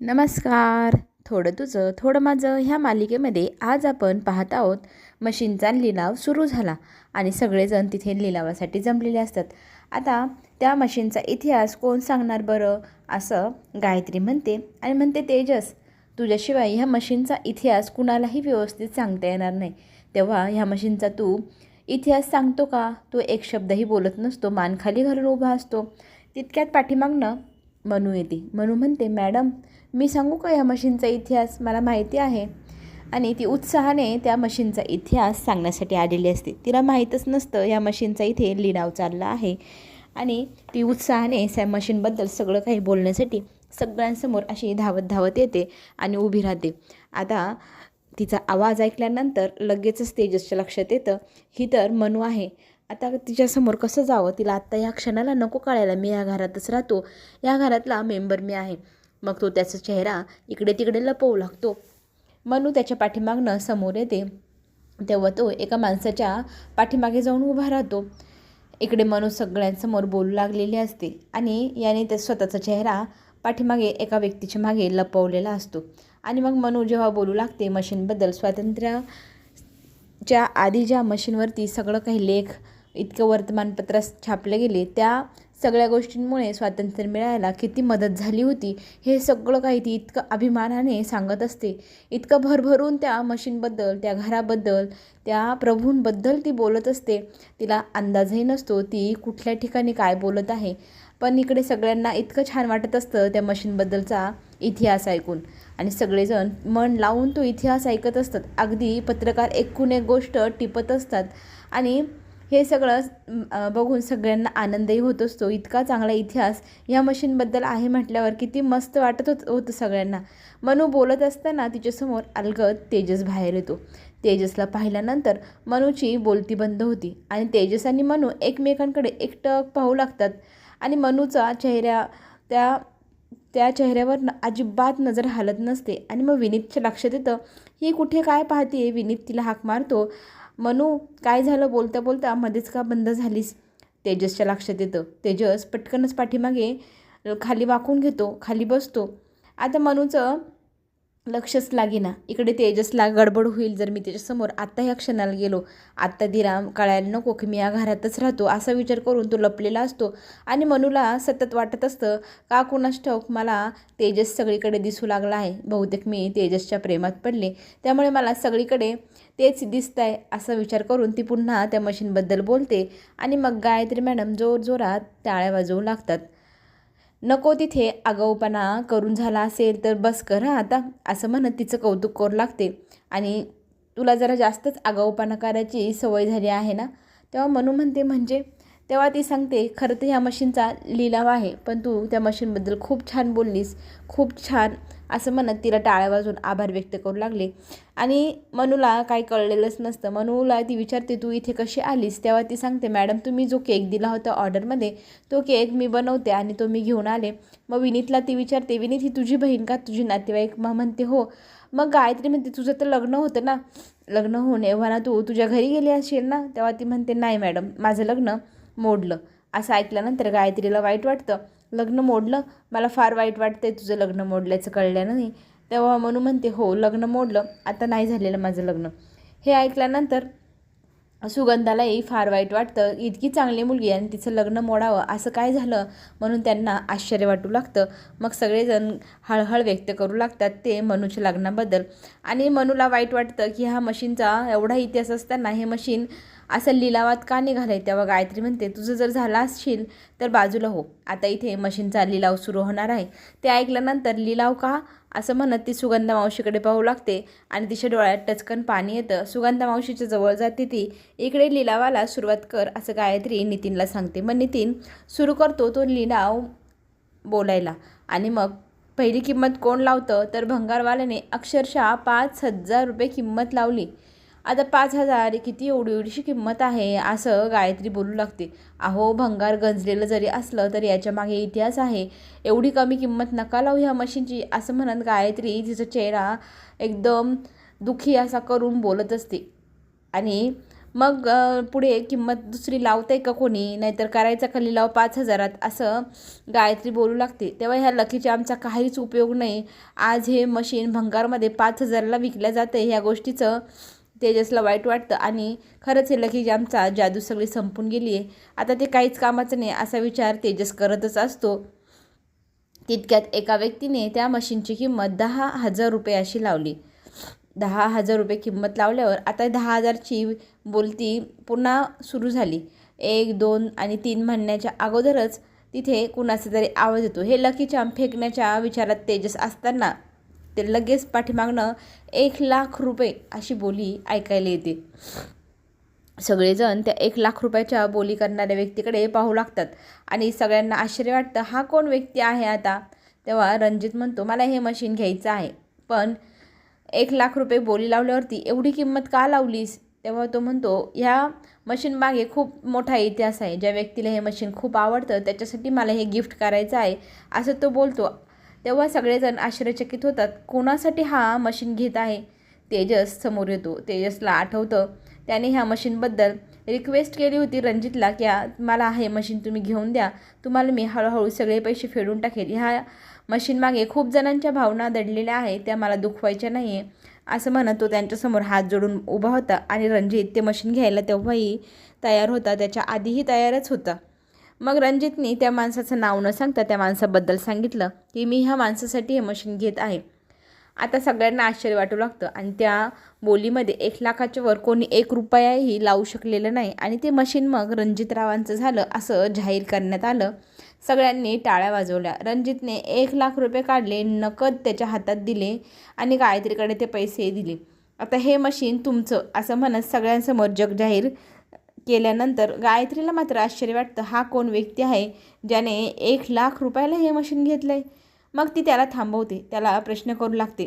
नमस्कार. थोडं तुझं थोडं माझं ह्या मालिकेमध्ये आज आपण पाहत आहोत मशीनचा लिलाव सुरू झाला आणि सगळेजण तिथे लिलावासाठी जमलेले असतात. आता त्या मशीनचा इतिहास कोण सांगणार बरं? असं गायत्री म्हणते आणि म्हणते तेजस तुझ्याशिवाय ह्या मशीनचा इतिहास कुणालाही व्यवस्थित सांगता येणार नाही. तेव्हा ह्या मशीनचा तू इतिहास सांगतो का? तो एक शब्दही बोलत नसतो मान खाली घालून उभा असतो. तितक्यात पाठीमागनं मनू येते. मनू म्हणते मॅडम मी सांगू का या मशीनचा इतिहास? मला माहिती आहे. आणि ती उत्साहाने त्या मशीनचा इतिहास सांगण्यासाठी आलेली असते. तिला माहीतच नसतं या मशीनचा इथे लिलाव चालला आहे. आणि ती उत्साहाने त्या मशीनबद्दल सगळं काही बोलण्यासाठी सगळ्यांसमोर अशी धावत धावत येते आणि उभी राहते. आता तिचा आवाज ऐकल्यानंतर लगेचच तेजसच्या लक्षात येतं ही तर मनू आहे. आता तिच्यासमोर कसं जावं? तिला आत्ता या क्षणाला नको कळायला मी या घरातच राहतो. या घरातला मेंबर मी आहे. मग तो त्याचा चेहरा इकडे तिकडे लपवू लागतो. मनू त्याच्या पाठीमागनं समोर येते. तेव्हा तो एका माणसाच्या पाठीमागे जाऊन उभा राहतो. इकडे मनू सगळ्यांसमोर बोलू लागलेली असते आणि याने त्या स्वतःचा चेहरा पाठीमागे एका व्यक्तीच्या मागे लपवलेला असतो. आणि मग मनू जेव्हा बोलू लागते मशीनबद्दल स्वातंत्र्याच्या आधी ज्या मशीनवरती सगळं काही लेख इतकं वर्तमानपत्रात छापले गेले त्या सगळ्या गोष्टींमुळे स्वातंत्र्य मिळायला किती मदत झाली होती हे सगळं काही ती इतकं अभिमानाने सांगत असते. इतकं भरभरून त्या मशीनबद्दल त्या घराबद्दल त्या प्रभूंबद्दल ती बोलत असते. तिला अंदाजही नसतो ती कुठल्या ठिकाणी काय बोलत आहे. पण इकडे सगळ्यांना इतकं छान वाटत असतं त्या मशीनबद्दलचा इतिहास ऐकून. आणि सगळेजण मन लावून तो इतिहास ऐकत असतात. अगदी पत्रकार एकूण एक गोष्ट टिपत असतात. आणि हे सगळं बघून सगळ्यांना आनंदही होत असतो. इतका चांगला इतिहास ह्या मशीनबद्दल आहे म्हटल्यावर किती मस्त वाटत होत होतं सगळ्यांना. मनू बोलत असताना तिच्यासमोर अलगद तेजस बाहेर येतो. तेजसला पाहिल्यानंतर मनूची बोलती बंद होती आणि तेजस आणि मनू एकमेकांकडे एकटक पाहू लागतात आणि मनूचा चेहऱ्या त्या त्या चेहऱ्यावर अजिबात नजर हालत नसते आणि मग विनीतच्या लक्षात येतं ही कुठे काय पाहते विनीत तिला हाक मारतो मनू काय झालं बोलता बोलता मध्येच का बंद झालीस? तेजसच्या लक्षात येतं. तेजस पटकनच पाठीमागे खाली वाकून घेतो खाली बसतो. आता मनूचं लक्षच लागेना. इकडे तेजसला गडबड होईल जर मी त्याच्यासमोर आत्ता ह्या क्षणाला गेलो. आत्ता दिरा कळायला नको की मी या घरातच राहतो असा विचार करून तो लपलेला असतो. आणि मनूला सतत वाटत असतं का कुणास ठाऊक मला तेजस सगळीकडे दिसू लागला आहे. बहुतेक मी तेजसच्या प्रेमात पडले. त्यामुळे मला सगळीकडे तेच दिसत आहे असा विचार करून ती पुन्हा त्या मशीनबद्दल बोलते आणि मग गायत्री मॅडम जोरजोरात टाळ्या वाजवू लागतात. नको तिथे आगाऊपणा करून झाला असेल तर बस कर आता असं म्हणत तिचं कौतुक करू लागते. आणि तुला जरा जास्तच आगाऊपणा करायची सवय झाली आहे ना? तेव्हा मनू म्हणते म्हणजे तेव्हा ती सांगते खरं तर ह्या मशीनचा लिलाव आहे पण तू त्या मशीनबद्दल खूप छान बोललीस खूप छान असं म्हणत तिला टाळ्या वाजून आभार व्यक्त करू लागले. आणि मनूला काही कळलेलंच नसतं. मनूला ती विचारते तू इथे कशी आलीस? तेव्हा ती सांगते मॅडम तुम्ही जो केक दिला होता ऑर्डरमध्ये तो केक मी बनवते आणि तो मी घेऊन आले. मग विनीतला ती विचारते विनीत ही तुझी बहीण का? तुझी नातेवाईक? मग म्हणते हो. मग गायत्री म्हणते तुझं तर लग्न होतं ना. लग्न होऊन एव्हा तू? तुझ्या घरी गेली असेल ना? तेव्हा ती म्हणते नाही मॅडम माझं लग्न मोडलं. असं ऐकल्यानंतर गायत्रीला वाईट वाटतं. लग्न मोडलं? मला फार वाईट वाटतंय तुझं लग्न मोडल्याचं कळल्यानं नाही. तेव्हा म्हणू म्हणते हो लग्न मोडलं. आता नाही झालेलं माझं लग्न. हे ऐकल्यानंतर सुगंधालाही फार वाईट वाटतं. इतकी चांगली मुलगी आणि तिचं लग्न मोडावं. असं काय झालं? म्हणून त्यांना आश्चर्य वाटू लागतं. मग सगळेजण हळहळ व्यक्त करू लागतात ते मनूच्या लग्नाबद्दल. आणि मनूला वाईट वाटतं की ह्या मशीनचा एवढा इतिहास असताना हे मशीन असं लिलावात का निघालं आहे तेव्हा गायत्री म्हणते तुझं जर झालं असशील तर बाजूला हो. आता इथे मशीनचा लिलाव सुरू होणार आहे. ते ऐकल्यानंतर लिलाव का? असं म्हणत ती सुगंधा मावशीकडे पाहू लागते आणि तिच्या डोळ्यात टचकन पाणी येतं. सुगंधा मावशीच्या जवळ जाते ती. इकडे लिलावाला सुरुवात कर असं गायत्री नितीनला सांगते. मग नितीन सुरू करतो तो लिलाव बोलायला. आणि मग पहिली किंमत कोण लावतं? तर भंगारवाल्याने अक्षरशः पाच हजार रुपये किंमत लावली. आता पाच हजार किती एवढी एवढीशी किंमत आहे असं गायत्री बोलू लागते. अहो भंगार गंजलेलं जरी असलं तरी याच्या मागे इतिहास आहे. एवढी कमी किंमत नका लावू ह्या मशीनची असं म्हणत गायत्री तिचा चेहरा एकदम दुःखी असा करून बोलत असते. आणि मग पुढे किंमत दुसरी लावते का कोणी? नाहीतर करायचा खाली लाव पाच हजारात असं गायत्री बोलू लागते. तेव्हा ह्या लकीचा आमचा काहीच उपयोग नाही. आज हे मशीन भंगारमध्ये पाच हजाराला विकल्या जाते ह्या गोष्टीचं तेजसला वाईट वाटतं. आणि खरंच हे लकी जामचा जादू सगळी संपून गेली आहे. आता ते काहीच कामाचं नाही असा विचार तेजस करतच असतो. तितक्यात एका व्यक्तीने त्या मशीनची किंमत दहा हजार रुपये अशी लावली. दहा हजार रुपये किंमत लावल्यावर आता दहा हजारची बोलती पुन्हा सुरू झाली. एक दोन आणि तीन म्हणण्याच्या अगोदरच तिथे कुणाचा तरी आवाज येतो. हे लकी चाम फेकण्याच्या विचारात तेजस असताना ते लगेच पाठीमागनं एक लाख रुपये अशी बोली ऐकायला येते. सगळेजण त्या एक लाख रुपयाच्या बोली करणाऱ्या व्यक्तीकडे पाहू लागतात आणि सगळ्यांना आश्चर्य वाटतं हा कोण व्यक्ती आहे आता? तेव्हा रणजित म्हणतो मला हे मशीन घ्यायचं आहे. पण एक लाख रुपये बोली लावल्यावरती एवढी किंमत का लावलीस? तेव्हा तो म्हणतो ह्या मशीनमागे खूप मोठा इतिहास आहे. ज्या व्यक्तीला हे मशीन खूप आवडतं त्याच्यासाठी मला हे गिफ्ट करायचं आहे. असं तो बोलतो. तेव्हा सगळेजण आश्चर्यचकित होतात कोणासाठी हा मशीन घेत आहे? तेजस समोर येतो. तेजसला आठवतं त्याने ह्या मशीनबद्दल रिक्वेस्ट केली होती रणजितला की मला हे मशीन तुम्ही घेऊन द्या. तुम्हाला मी हळूहळू सगळे पैसे फेडून टाकेल. ह्या मशीनमागे खूप जणांच्या भावना दडलेल्या आहेत. त्या मला दुखवायच्या नाही आहे असं म्हणत तो त्यांच्यासमोर हात जोडून उभा होता आणि रणजित ते मशीन घ्यायला तेव्हाही तयार होता. त्याच्या आधीही तयारच होता. मग रणजितनी त्या माणसाचं नाव न सांगता त्या माणसाबद्दल सांगितलं की मी ह्या माणसासाठी हे मशीन घेत आहे. आता सगळ्यांना आश्चर्य वाटू लागतं आणि त्या बोलीमध्ये एक लाखाच्या वर कोणी एक रुपयाही लावू शकलेलं नाही आणि ते मशीन मग रणजितरावांचं झालं असं जाहीर करण्यात आलं. सगळ्यांनी टाळ्या वाजवल्या. रणजितने एक लाख रुपये काढले नकद त्याच्या हातात दिले आणि गायत्रीकडे ते पैसे दिले. आता हे मशीन तुमचं असं म्हणत सगळ्यांसमोर जग जाहीर केल्यानंतर गायत्रीला मात्र आश्चर्य वाटतं. हा कोण व्यक्ती आहे ज्याने एक लाख रुपयाला हे मशीन घेतलं आहे मग ती त्याला थांबवते. त्याला प्रश्न करू लागते.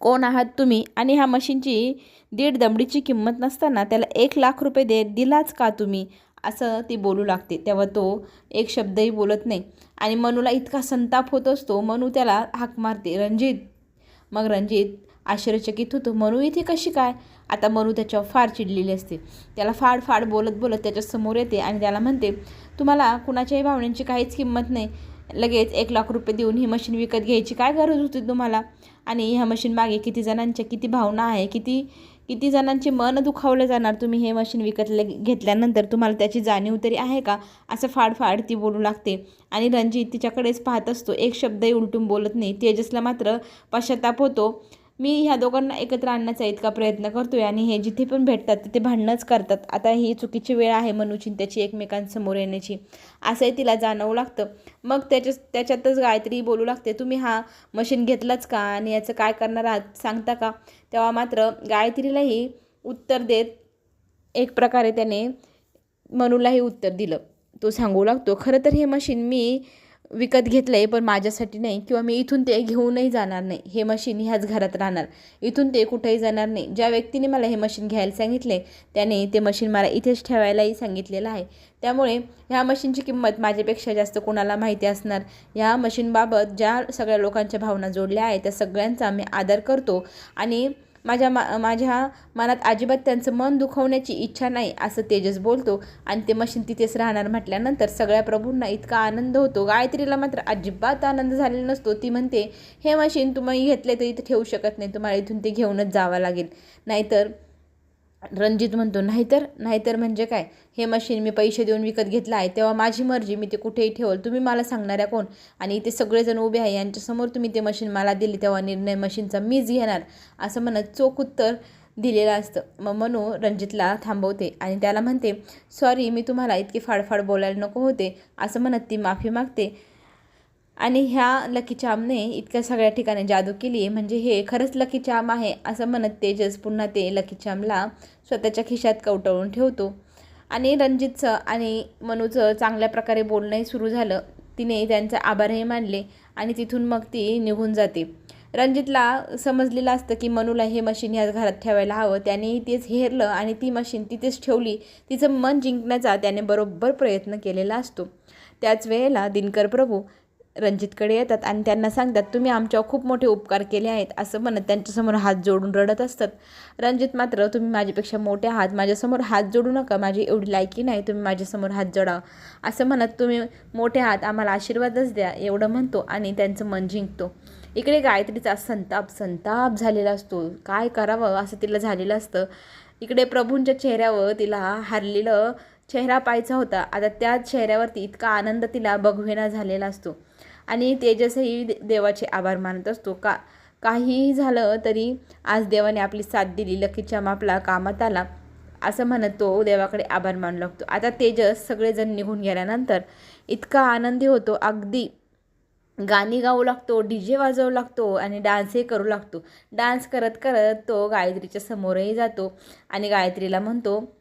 कोण आहात तुम्ही? आणि ह्या मशीनची दीड दमडीची किंमत नसताना त्याला एक लाख रुपये दे दिलाच का तुम्ही? असं ती बोलू लागते. तेव्हा तो एक शब्दही बोलत नाही. आणि मनूला इतका संताप होत असतो. मनू त्याला हाक मारते. रणजित. मग रणजित आश्चर्यचकित होतो. मनू इथे कशी काय? आता मनू त्याच्यावर फार चिडलेली असते. त्याला फाड फाड बोलत बोलत त्याच्यासमोर येते आणि त्याला म्हणते तुम्हाला कुणाच्याही भावनांची काहीच किंमत नाही. लगेच एक लाख रुपये देऊन ही मशीन विकत घ्यायची काय गरज होती तुम्हाला? आणि ह्या मशीन मागे किती जणांच्या किती भावना आहे किती किती जणांचे मन दुखावलं जाणार तुम्ही हे मशीन विकत घेतल्यानंतर? तुम्हाला त्याची जाणीव तरी आहे का? असं फाडफाड ती बोलू लागते. आणि रणजित तिच्याकडेच पाहत असतो. एक शब्दही उलटून बोलत नाही. तेजसला मात्र पश्चाताप होतो. मी ह्या दोघांना एकत्र आणण्याचा इतका प्रयत्न करतोय आणि हे जिथे पण भेटतात तिथे भांडणंच करतात. आता ही चुकीची वेळ आहे मनूची त्याची एकमेकांसमोर येण्याची. असंही तिला जाणवू लागतं. मग त्याच्या त्याच्यातच गायत्री बोलू लागते तुम्ही हा मशीन घेतलाच का आणि याचं काय करणार आहात? सांगता का? तेव्हा मात्र गायत्रीलाही उत्तर देत एक प्रकारे त्याने मनूलाही उत्तर दिलं. तो सांगू लागतो खरं तर हे मशीन मी विकत घेतलं आहे पण माझ्यासाठी नाही किंवा मी इथून ते घेऊनही जाणार नाही. हे मशीन ह्याच घरात राहणार. इथून ते कुठेही जाणार नाही. ज्या व्यक्तीने मला हे मशीन घ्यायला सांगितले त्याने ते मशीन मला इथेच ठेवायलाही सांगितलेलं आहे. त्यामुळे ह्या मशीनची किंमत माझ्यापेक्षा जास्त कोणाला माहिती असणार? ह्या मशीनबाबत ज्या सगळ्या लोकांच्या भावना जोडल्या आहेत त्या सगळ्यांचा मी आदर करतो. आणि माझ्या मा माझ्या मनात अजिबात त्यांचं मन दुखवण्याची इच्छा नाही असं तेजस बोलतो. आणि ते मशीन तिथेच राहणार म्हटल्यानंतर सगळ्या प्रभूंना इतका आनंद होतो. गायत्रीला मात्र अजिबात आनंद झालेला नसतो. ती म्हणते हे मशीन तुम्ही घेतले तर इथे ठेवू शकत नाही. तुम्हाला इथून ते घेऊनच जावं लागेल. नाहीतर रणजित म्हणतो नाहीतर नाहीतर म्हणजे काय? हे मशीन मी पैसे देऊन विकत घेतलं आहे. तेव्हा माझी मर्जी मी ते कुठेही ठेवलं. तुम्ही मला सांगणाऱ्या कोण? आणि इथे सगळेजण उभे आहे. यांच्यासमोर तुम्ही ते मशीन मला दिली. तेव्हा निर्णय मशीनचा मीच घेणार. असं म्हणत चोख उत्तर दिलेलं असतं. मग मनू रणजितला थांबवते आणि त्याला म्हणते सॉरी मी तुम्हाला इतकी फाडफाड बोलायला नको होते. असं म्हणत ती माफी मागते. आणि ह्या लकी चामने इतक्या सगळ्या ठिकाणी जादू केली म्हणजे हे खरंच लकी चाम आहे असं म्हणत तेजस पुन्हा ते लकी चामला स्वतःच्या खिशात कवटळून ठेवतो. आणि रणजितचं आणि मनूचं चांगल्या प्रकारे बोलणंही सुरू झालं. तिने त्यांचे आभारही मानले आणि तिथून मग ती निघून जाते. रणजितला समजलेलं असतं की मनूला हे मशीन ह्या घरात ठेवायला हवं. त्याने तेच हेरलं आणि ती मशीन तिथेच ठेवली. तिचं मन जिंकण्याचा त्याने बरोबर प्रयत्न केलेला असतो. त्याच वेळेला दिनकर प्रभू रणजितकडे येतात आणि त्यांना सांगतात तुम्ही आमच्यावर खूप मोठे उपकार केले आहेत असं म्हणत त्यांच्यासमोर हात जोडून रडत असतात. रणजित मात्र तुम्ही माझ्यापेक्षा मोठे आहात माझ्यासमोर हात जोडू नका माझी एवढी लायकी नाही तुम्ही माझ्यासमोर हात जोडा असं म्हणत तुम्ही मोठे आहात आम्हाला आशीर्वादच द्या एवढं म्हणतो आणि त्यांचं मन जिंकतो. इकडे गायत्रीचा संताप संताप झालेला असतो. काय करावं? असं तिला झालेलं असतं. इकडे प्रभूंच्या चेहऱ्यावर तिला हरलेलं चेहरा पाहायचा होता. आता त्या चेहऱ्यावरती इतका आनंद तिला बघवेना झालेला असतो. आणि तेजसही दे- देवाचे आभार मानत असतो. का काहीही झालं तरी आज देवाने आपली साथ दिली लकीच्या मापला कामात आला असं म्हणत तो देवाकडे आभार मानू लागतो. आता तेजस सगळेजण निघून गेल्यानंतर इतका आनंदी होतो. अगदी गाणी गाऊ लागतो डी जे वाजवू लागतो आणि डान्सही करू लागतो. डान्स करत करत तो गायत्रीच्या समोरही जातो आणि गायत्रीला म्हणतो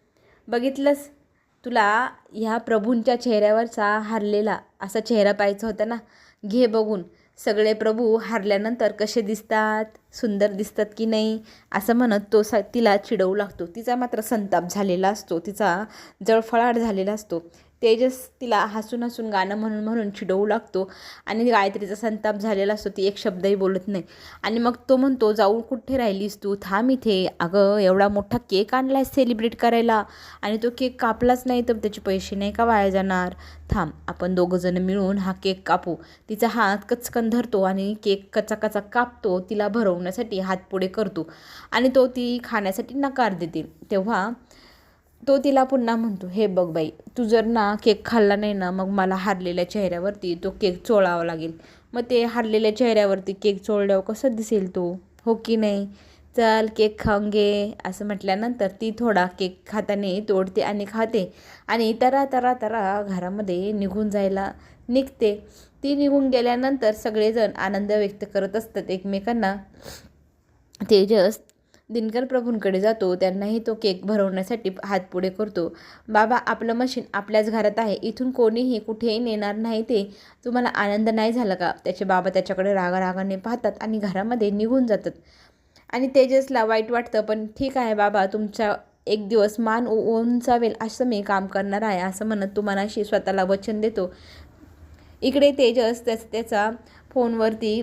बघितलंस? तुला ह्या प्रभूंच्या चेहऱ्यावरचा हरलेला असा चेहरा पाहायचा होता ना? घे बघून. सगळे प्रभू हारल्यानंतर कसे दिसतात? सुंदर दिसतात की नाही? असं म्हणत तो स तिला चिडवू लागतो. तिचा मात्र संताप झालेला असतो. तिचा जळफळाट झालेला असतो. तेजस तिला हसून हसून गाणं म्हणून म्हणून चिडवू लागतो. आणि गायत्रीचा संताप झालेला असतो ती एक शब्दही बोलत नाही. आणि मग तो म्हणतो जाऊ कुठे राहिलीस तू? थांब इथे. अगं एवढा मोठा केक आणला आहे सेलिब्रेट करायला. आणि तो केक कापलाच नाही तर त्याचे पैसे नाही का वाया जाणार? थांब आपण दोघंजणं मिळून हा केक कापू. तिचा हात कचकन धरतो आणि केक कचा कचा कापतो तिला भरवण्यासाठी हात पुढे करतो. आणि तो ती खाण्यासाठी नकार देते. तेव्हा तो तिला पुन्हा म्हणतो हे बघ बाई तू जर ना केक खाल्ला नाही ना मग मला हारलेल्या चेहऱ्यावरती तो केक चोळावा लागेल. मग ते हारलेल्या चेहऱ्यावरती केक चोळल्यावर कसं दिसेल तो? हो की नाही? चल केक खाऊन घे असं म्हटल्यानंतर ती थोडा केक खाताने तोडते आणि खाते. आणि तरा तरा तरा घरामध्ये निघून जायला निघते. ती निघून गेल्यानंतर सगळेजण आनंद व्यक्त करत असतात एकमेकांना. तेजस दिनकर प्रभूंकडे जातो. त्यांनाही तो केक भरवण्यासाठी हात पुढे करतो. बाबा आपलं मशीन आपल्याच घरात आहे. इथून कोणीही कुठेही नेणार नाही ते. तुम्हाला आनंद नाही झाला का? त्याचे बाबा त्याच्याकडे रागा रागाने पाहतात आणि घरामध्ये निघून जातात. आणि तेजसला वाईट वाटतं पण ठीक आहे बाबा तुमच्या एक दिवस मान उंचावेल असं मी काम करणार आहे असं म्हणत तुम्हाला स्वतःला वचन देतो. इकडे तेजस त्याच त्याचा फोनवरती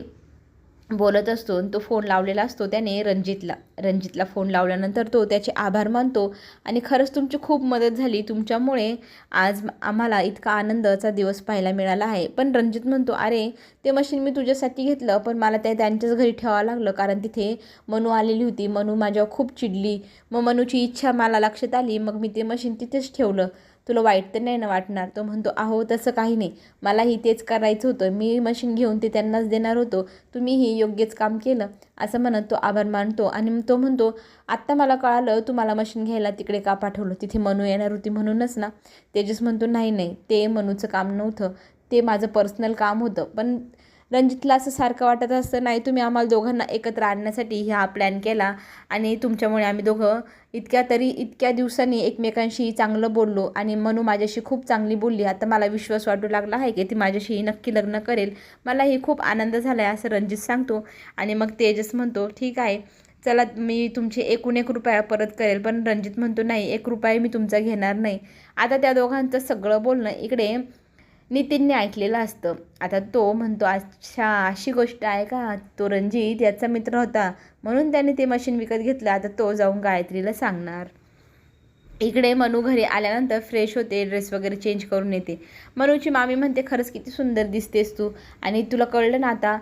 बोलत असतो आणि तो फोन लावलेला असतो त्याने रणजितला रणजितला फोन लावल्यानंतर तो त्याचे आभार मानतो आणि खरंच तुमची खूप मदत झाली. तुमच्यामुळे आज आम्हाला इतका आनंदाचा दिवस पाहायला मिळाला आहे. पण रणजित म्हणतो अरे ते मशीन मी तुझ्यासाठी घेतलं पण मला ते त्यांच्याच घरी ठेवावं लागलं कारण तिथे मनू आलेली होती. मनू माझ्यावर खूप चिडली. मग मनूची इच्छा मला लक्षात आली. मग मी ते मशीन तिथेच ठेवलं. तुला वाईट तर नाही ना वाटणार? तो म्हणतो अहो तसं काही नाही. मलाही तेच करायचं होतं. मी मशीन घेऊन ते त्यांनाच देणार होतो. तुम्हीही योग्यच काम केलं. असं म्हणत तो आभार मानतो आणि तो म्हणतो आत्ता मला कळालं तू मला मशीन घ्यायला तिकडे का पाठवलं? तिथे मनू येणार होती म्हणूनच ना. तेजस म्हणतो नाही नाही. ते मनूचं काम नव्हतं. ते माझं पर्सनल काम होतं. पण रणजितला असं सारखं वाटत असतं नाही तुम्ही आम्हाला दोघांना एकत्र आणण्यासाठी हा प्लॅन केला आणि तुमच्यामुळे आम्ही दोघं इतक्या तरी इतक्या दिवसांनी एकमेकांशी चांगलं बोललो आणि मनू माझ्याशी खूप चांगली बोलली. आता मला विश्वास वाटू लागला आहे की ती माझ्याशी नक्की लग्न करेल. मलाही खूप आनंद झाला आहे असं रणजित सांगतो आणि मग तेजस म्हणतो ठीक आहे चला मी तुमचे एकूण एक रुपया परत करेल. पण रणजित म्हणतो नाही एक रुपया मी तुमचा घेणार नाही. आता त्या दोघांचं सगळं बोलणं इकडे नितीनने ऐकलेलं असतं. आता तो म्हणतो अच्छा अशी गोष्ट आहे का? तो रणजित याचा मित्र होता. म्हणून त्याने ते मशीन विकत घेतलं. आता तो जाऊन गायत्रीला सांगणार. इकडे मनू घरी आल्यानंतर फ्रेश होते ड्रेस वगैरे चेंज करून येते. मनूची मामी म्हणते खरंच किती सुंदर दिसतेस तू. आणि तुला कळलं ना आता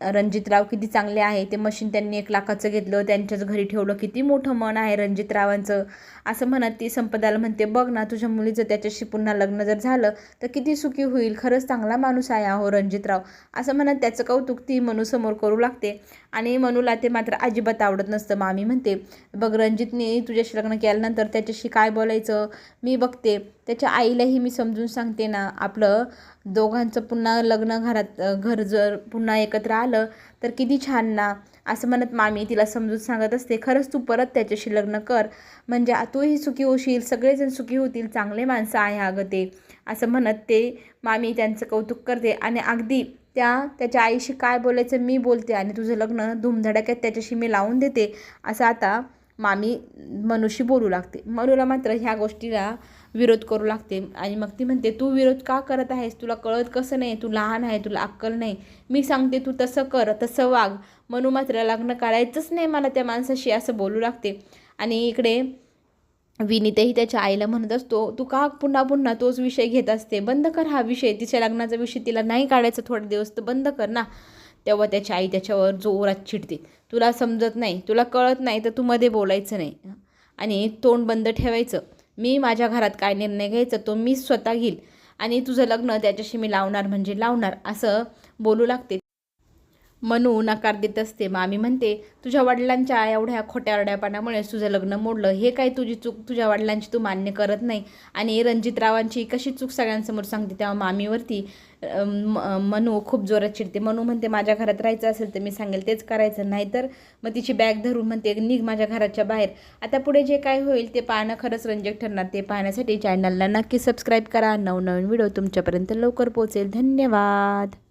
रणजितराव किती चांगले आहे ते मशीन त्यांनी एक लाखाचं घेतलं त्यांच्याच घरी ठेवलं किती मोठं मन आहे रणजितरावांचं असं म्हणत ती संपदाला म्हणते बघ ना तुझ्या मुलीचं त्याच्याशी पुन्हा लग्न जर झालं तर किती सुखी होईल. खरंच चांगला माणूस आहे अहो रणजितराव असं म्हणत त्याचं कौतुक ती मनूसमोर करू लागते. आणि मनूला ते मात्र अजिबात आवडत नसतं. मामी म्हणते बघ रणजितने तुझ्याशी लग्न केल्यानंतर त्याच्याशी काय बोलायचं? मी बघते. त्याच्या आईलाही मी समजून सांगते ना. आपलं दोघांचं पुन्हा लग्न घरात घर जर पुन्हा एकत्र आलं तर किती छान ना. असं म्हणत मामी तिला समजून सांगत असते खरंच तू परत त्याच्याशी लग्न कर. म्हणजे तूही सुखी होशील सगळेजण सुखी होतील चांगले माणसं आहे अगं ते. असं म्हणत ते मामी त्यांचं कौतुक करते आणि अगदी त्या त्याच्या आईशी काय बोलायचं मी बोलते आणि तुझं लग्न धुमधडाक्यात त्याच्याशी मी लावून देते. असं आता मामी मनूशी बोलू लागते. मनूला मात्र ह्या गोष्टीला विरोध करू लागते. आणि मग ती म्हणते तू विरोध का करत आहेस? तुला कळत कसं नाही? तू लहान आहे तुला अक्कल नाही. मी सांगते तू तसं कर तसं वाग. म्हणून मात्र लग्न करायचंच नाही मला त्या माणसाशी असं बोलू लागते. आणि इकडे विनीतही त्याच्या आईला म्हणत असतो तू का पुन्हा पुन्हा तोच विषय घेत असते? बंद कर हा विषय. तिच्या लग्नाचा विषय तिला नाही काढायचा थोडे दिवस तर बंद कर ना. तेव्हा त्याची आई त्याच्यावर जोरात चिडते. तुला समजत नाही तुला कळत नाही तर तू मध्ये बोलायचं नाही. आणि तोंड बंद ठेवायचं. मी माझ्या घरात काय निर्णय घ्यायचा तो मी स्वतः घेईल आणि तुझं लग्न त्याच्याशी मी लावणार म्हणजे लावणार असं बोलू लागते. मनू नकार देत असते. मामी म्हणते तुझ्या वडिलांच्या एवढ्या खोट्या रड्यापणामुळे तुझं लग्न मोडलं. हे काय तुझी चूक तुझ्या वडिलांची तू मान्य करत नाही. आणि रणजितरावांची कशी चूक सगळ्यांसमोर सांगते तेव्हा मामीवरती म- मनू खूप जोरात चिडते. मनू म्हणते माझ्या घरात राहायचं असेल तर मी सांगेल तेच करायचं. नाही तर मग तिची बॅग धरून म्हणते निघ माझ्या घराच्या बाहेर. आता पुढे जे काय होईल ते पाहणं खरंच रंजक ठरणार. ते पाहण्यासाठी चॅनलला नक्की सबस्क्राईब करा. नवनवीन व्हिडिओ तुमच्यापर्यंत लवकर पोहोचेल. धन्यवाद.